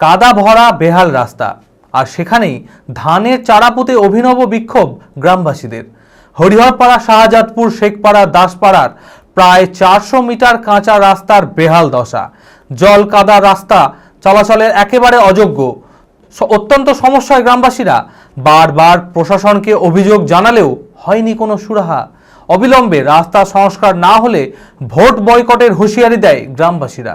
কাদা ভরা বেহাল রাস্তা। আর সেখানেই ধানের চারাপুতে অভিনব বিক্ষোভ গ্রামবাসীদের। হরিহরপাড়া, শাহজাদপুর, শেখপাড়া, দাসপাড়ার প্রায় চারশো মিটার কাঁচা রাস্তার বেহাল দশা। জল কাদা রাস্তা চলাচলের একেবারে অযোগ্য। অত্যন্ত সমস্যায় গ্রামবাসীরা বারবার প্রশাসনকে অভিযোগ জানালেও হয়নি কোনো সুরাহা। অবিলম্বে রাস্তা সংস্কার না হলে ভোট বয়কটের হুঁশিয়ারি দেয় গ্রামবাসীরা।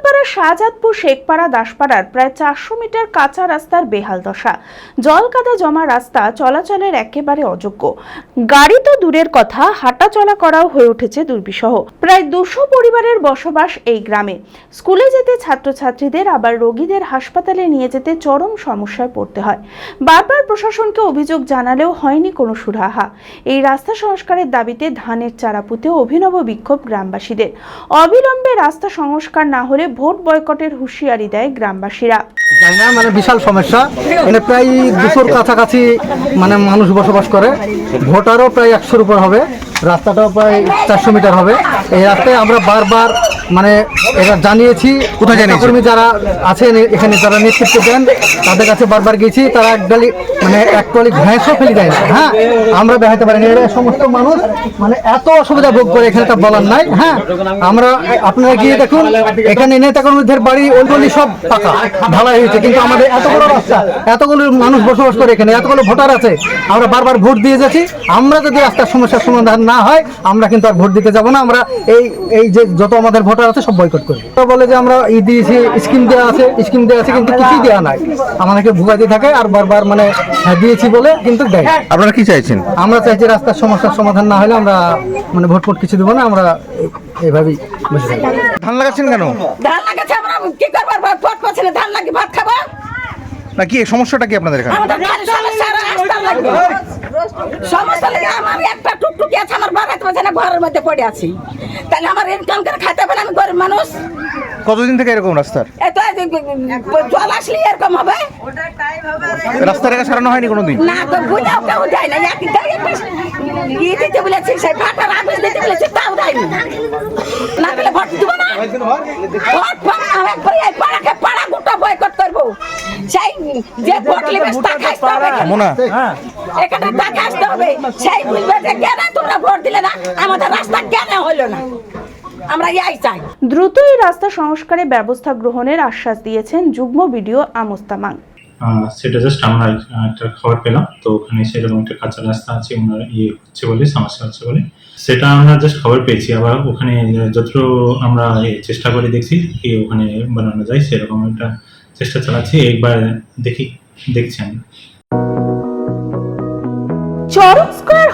শাহজাদপুর শেখপাড়া দাসপাড়ার প্রায় চারশো মিটার কাঁচা রাস্তার বেহাল দশা। জল কাদা জমা রাস্তা চলাচলের একেবারে অযোগ্য। গাড়ি তো দূরের কথা হাঁটা চলা করাও হয়ে উঠেছে দুর্বিষহ। প্রায় দুশো পরিবারের বসবাস এই গ্রামে। স্কুলে যেতে ছাত্রছাত্রীদের, আবার রোগীদের হাসপাতালে নিয়ে যেতে চরম সমস্যায় পড়তে হয়। বারবার প্রশাসনকে অভিযোগ জানালেও হয়নি কোনো সুরাহা। এই রাস্তা সংস্কারের দাবিতে ধানের চারা পুঁতে অভিনব বিক্ষোভ গ্রামবাসীদের। অবিলম্বে রাস্তা সংস্কার না হলে ভোট বয়কটের হুঁশিয়ারি দেয় গ্রামবাসীরা। জানি না মানে বিশাল সমস্যা। এখানে প্রায় দুশোর কাছাকাছি মানে মানুষ বসবাস করে। ভোটারও প্রায় একশোর উপর হবে রাস্তাটাও প্রায় চারশো মিটার হবে। এই রাস্তায় আমরা বারবার মানে এটা জানিয়েছি কোথায় জানিয়েছি? কর্মী যারা আছেন এখানে যারা নেতৃত্ব দেন তাদের কাছে বারবার গেছি তারা একডালি মানে একটুয়ালি ঘাঁসও ফেলে দেয় না। হ্যাঁ আমরা দেখাতে পারিনি। এরা সমস্ত মানুষ মানে এত অসুবিধা ভোগ করে এখানে তা বলার নাই। হ্যাঁ আমরা আপনারা গিয়ে দেখুন এখানে নেতা কর্মীদের বাড়ি ওইগুলি সব পাকা ঢালাই হয়েছে। কিন্তু আমাদের এত বড় রাস্তা এতগুলো মানুষ বসবাস করে এখানে এতগুলো ভোটার আছে আমরা বারবার ভোট দিয়ে যাচ্ছি। আমরা যদি রাস্তার সমস্যার সমাধান না হয় আমরা কিন্তু আর ভোট দিতে যাব না। আমরা এই এই যে যত আমাদের ভোটার আছে সব বয়কট করি। তো বলে যে আমরা ই দিয়েছি স্কিম দেওয়া আছে স্কিম দেওয়া আছে কিন্তু কিছুই দেওয়া নাই। আমাদেরকে ভুগাইতে থাকে আর বারবার মানে হ্যাঁ, দিয়েছি বলে কিন্তু দেয়। আপনারা কি চাইছেন? আমরা চাইছি রাস্তার সমস্যার সমাধান না হলে আমরা মানে ভোট ফোট কিছু দেবো না আমরা এই- এইভাবেই ধান লাগাচ্ছেন কেন? কি করব? আর ভোট পাচ্ছি ধান লাগি ভাত খাব? না কি সমস্যাটা কি আপনাদের এখানে? আমাদের সমস্যা আর রাস্তা লাগবে সমস্যা লাগে আমার একটা টুকটুকি আছে আমার বাগাতে পারছে না ঘরের মধ্যে পড়ে আছি। তাহলে আমার ইনকাম করে খাইতে পারে আমি গরিব মানুষ। কতদিন থেকে এরকম রাস্তার? এত জল আসলে এরকম হবে। রাস্তা রেখা সারানো হয়নি কোনোদিন? না তো বুঝাও কেউ দেয় না। এক ইয়ে দিতে বলেছি সেই ভাটার আগুন দিতে বলেছি তাও দেয়নি। না দিলে ভোট দিব না। ভোট? পাবো না পাড়াকে পাড়া গোটা বয়কট করব। সেই যে ভোট নেবে তাকে আসতে হবে। মোনা এখানে তাকে আসতে হবে। সেই বুঝবে যে কেন তোমরা ভোট দিলে না? আমাদের রাস্তা কেন হলো না? আমরা ইয়াই চাই। দ্রুত রাস্তা সংস্কারে ব্যবস্থা গ্রহণের আশ্বাস দিয়েছেন যুগ্ম বিডিও আমোস্তামাং সেটা জাস্ট আমরা একটা খবর পেলাম। তো ওখানে সেরকম একটা কাঁচা রাস্তা আছে, ওনার ইয়ে হচ্ছে বলে, সমস্যা হচ্ছে বলে। সেটা আমরা জাস্ট খবর পেয়েছি। আবার ওখানে যতটুকু আমরা চেষ্টা করে দেখছি কি ওখানে বানানো যায়, সেরকম একটা চেষ্টা চালাচ্ছি। একবার দেখি, দেখছি আমি। চরক